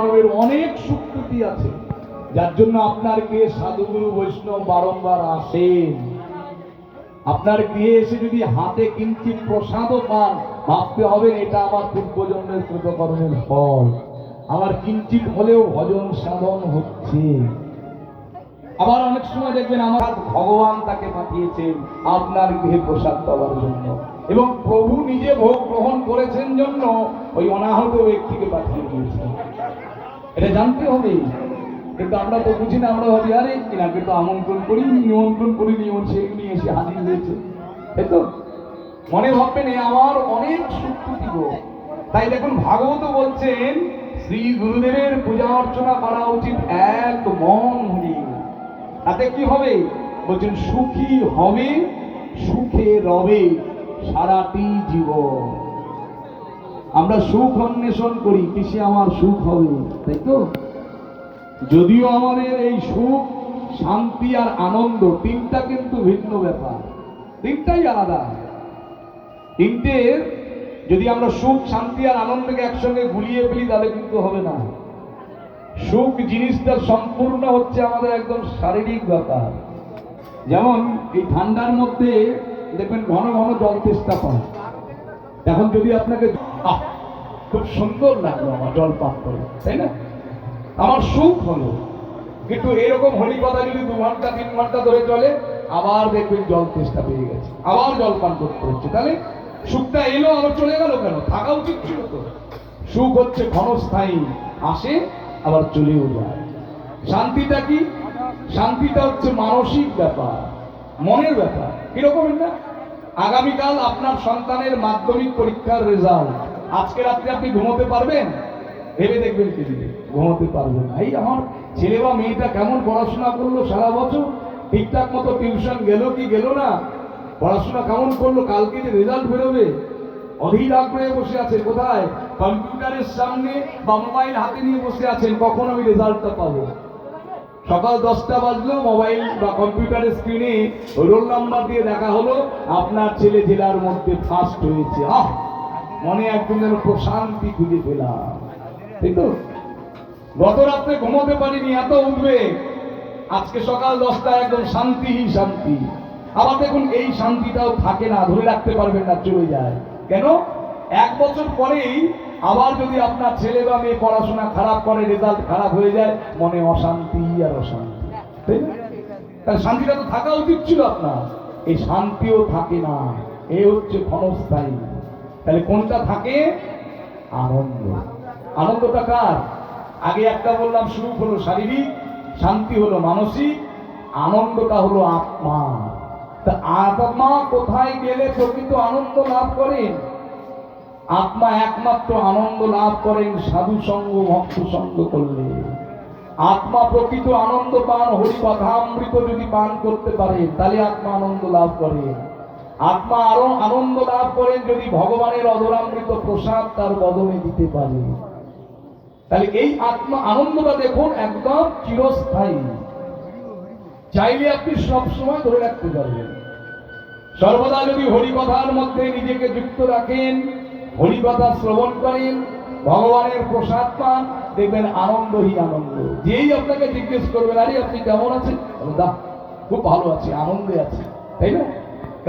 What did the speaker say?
অনেক স্বীকৃতি আছে। যার জন্য আপনার গৃহে সাধুগুরু বৈষ্ণব বারংবার আসেন। আপনার গৃহে এসে যদি হাতে কিঞ্চিত প্রসাদও পান, ভাবতে হবে এটা আমার পূর্বজন্মের কৃতকর্মের ফল। আমার কিঞ্চিত হলেও ভজন সাধন হচ্ছে। আবার অনেক সময় দেখবেন আমার ভগবান তাকে পাঠিয়েছেন আপনার গৃহে প্রসাদ পাওয়ার জন্য। এবং প্রভু নিজে ভোগ গ্রহণ করেছেন জন্য ওই অনাহত ব্যক্তিকে পাঠিয়ে দিয়েছেন। এটা জানতে হবে। কিন্তু আমরা তো বুঝি না, আমরা ভাবি, আরে কিনাকে তো আমন্ত্রণ করি, নিমন্ত্রণ করি নিয়ম সেগুলি এসে হাজির হয়েছে। তাই তো, মনে ভাববেন আমার অনেক গো। তাই দেখুন, ভাগবত বলছেন, শ্রী গুরুদেবের পূজা অর্চনা করা উচিত এক মন হরি তাতে কি হবে? বলছেন, সুখী হবে, সুখে রবে সারাটি জীবন। আমরা সুখ অন্বেষণ করি, কিসে আমার সুখ হবে, তাই তো? যদিও আমাদের এই সুখ, শান্তি আর আনন্দ তিনটা কিন্তু ভিন্ন ব্যাপার, তিনটাই আলাদা। তিনটে, যদি আমরা সুখ, শান্তি আর আনন্দকে একসঙ্গে গুলিয়ে ফেলি, তাহলে কিন্তু হবে না। সুখ জিনিসটা সম্পূর্ণ হচ্ছে আমাদের একদম শারীরিক ব্যাপার। যেমন এই ঠান্ডার মধ্যে দেখবেন ঘন ঘন জল তেষ্টা পায়। এখন যদি আপনাকে খুব সুন্দর লাগল আমার জল পান করে, তাই না? আমার সুখ হলো। কিন্তু এরকম হোলি কথা যদি দু ঘণ্টা, তিন ঘণ্টা ধরে চলে, আবার দেখবেন জল তেষ্টা পেয়ে গেছে। আবার জল পান করতে হচ্ছে। তাহলে সুখটা এলো, আবার চলে গেল কেন? থাকা উচিত ছিল তো। সুখ হচ্ছে ক্ষণস্থায়ী, আসে, আবার চলেও যায়। শান্তিটা কি? শান্তিটা হচ্ছে মানসিক ব্যাপার, মনের ব্যাপার। কীরকম না? আগামীকাল আপনার সন্তানের মাধ্যমিক পরীক্ষার রেজাল্ট আজকে রাত্রে আপনি ঘুমোতে পারবেন? ভেবে দেখবেন কি ঘুমোতে পারবেন। এই আমার ছেলে বা মেয়েটা কেমন পড়াশোনা করল সারা বছর? ঠিকঠাক মতো টিউশন গেল কি গেল না? পড়াশোনা কেমন করল? কালকে যে রেজাল্ট বেরোবে? অধীর আগ্রহে বসে আছে কোথায়? কম্পিউটারের সামনে বা মোবাইল হাতে নিয়ে বসে আছেন, কখন আমি রেজাল্টটা পাবো? সকাল দশটা বাজলো, মোবাইল বা কম্পিউটারের স্ক্রিনে রোল নাম্বার দিয়ে দেখা হলো, আপনার ছেলে জেলার মধ্যে ফার্স্ট হয়েছে। আহ! মনে একদম যেন প্রশান্তি খুঁজে পেলাম। তাই তো? গত রাত্রে ঘুমোতে পারিনি, এত উঠবে আজকে সকাল দশটা একদম শান্তি শান্তি। আবার দেখুন, এই শান্তিটাও থাকে না, ধরে রাখতে পারবেন না, চলে যায়। কেন? এক বছর পরেই আবার যদি আপনার ছেলে বা মেয়ে পড়াশোনা খারাপ করে রেজাল্ট খারাপ হয়ে যায়, মনে অশান্তি আর অশান্তি। তাই না? তাহলে শান্তিটা তো থাকা উচিত ছিল আপনার। এই শান্তিও থাকে না। এ হচ্ছে ক্ষণস্থায়ী। তাহলে কোনটা থাকে? আনন্দ। আনন্দটা কার? আগে একটা বললাম, সুখ হলো শারীরিক, শান্তি হলো মানসিক, আনন্দটা হলো আত্মা। তা আত্মা কোথায় গেলে প্রকৃত আনন্দ লাভ করেন? আত্মা একমাত্র আনন্দ লাভ করেন সাধু সঙ্গ, ভক্ত সঙ্গ করলে। আত্মা প্রকৃত আনন্দ পান হরি কথামৃত যদি পান করতে পারে, তাহলে আত্মা আনন্দ লাভ করে। আত্মা আরও আনন্দ লাভ করেন যদি ভগবানের অধরামৃত প্রসাদ তার বদলে দিতে পারে। তাহলে এই আত্মা আনন্দটা দেখুন একদম চিরস্থায়ী। চাইলে আপনি সব সময় ধরে রাখতে পারবেন। সর্বদা যদি হরিকথার মধ্যে নিজেকে যুক্ত রাখেন হরিকথা শ্রবণ করেন ভগবানের প্রসাদ পান দেখবেন আনন্দই আনন্দ। যেই আপনাকে জিজ্ঞেস করবেন আরে আপনি কেমন আছেন? বলবেন, "দাহ, খুব ভালো আছে আনন্দে আছে। তাই না?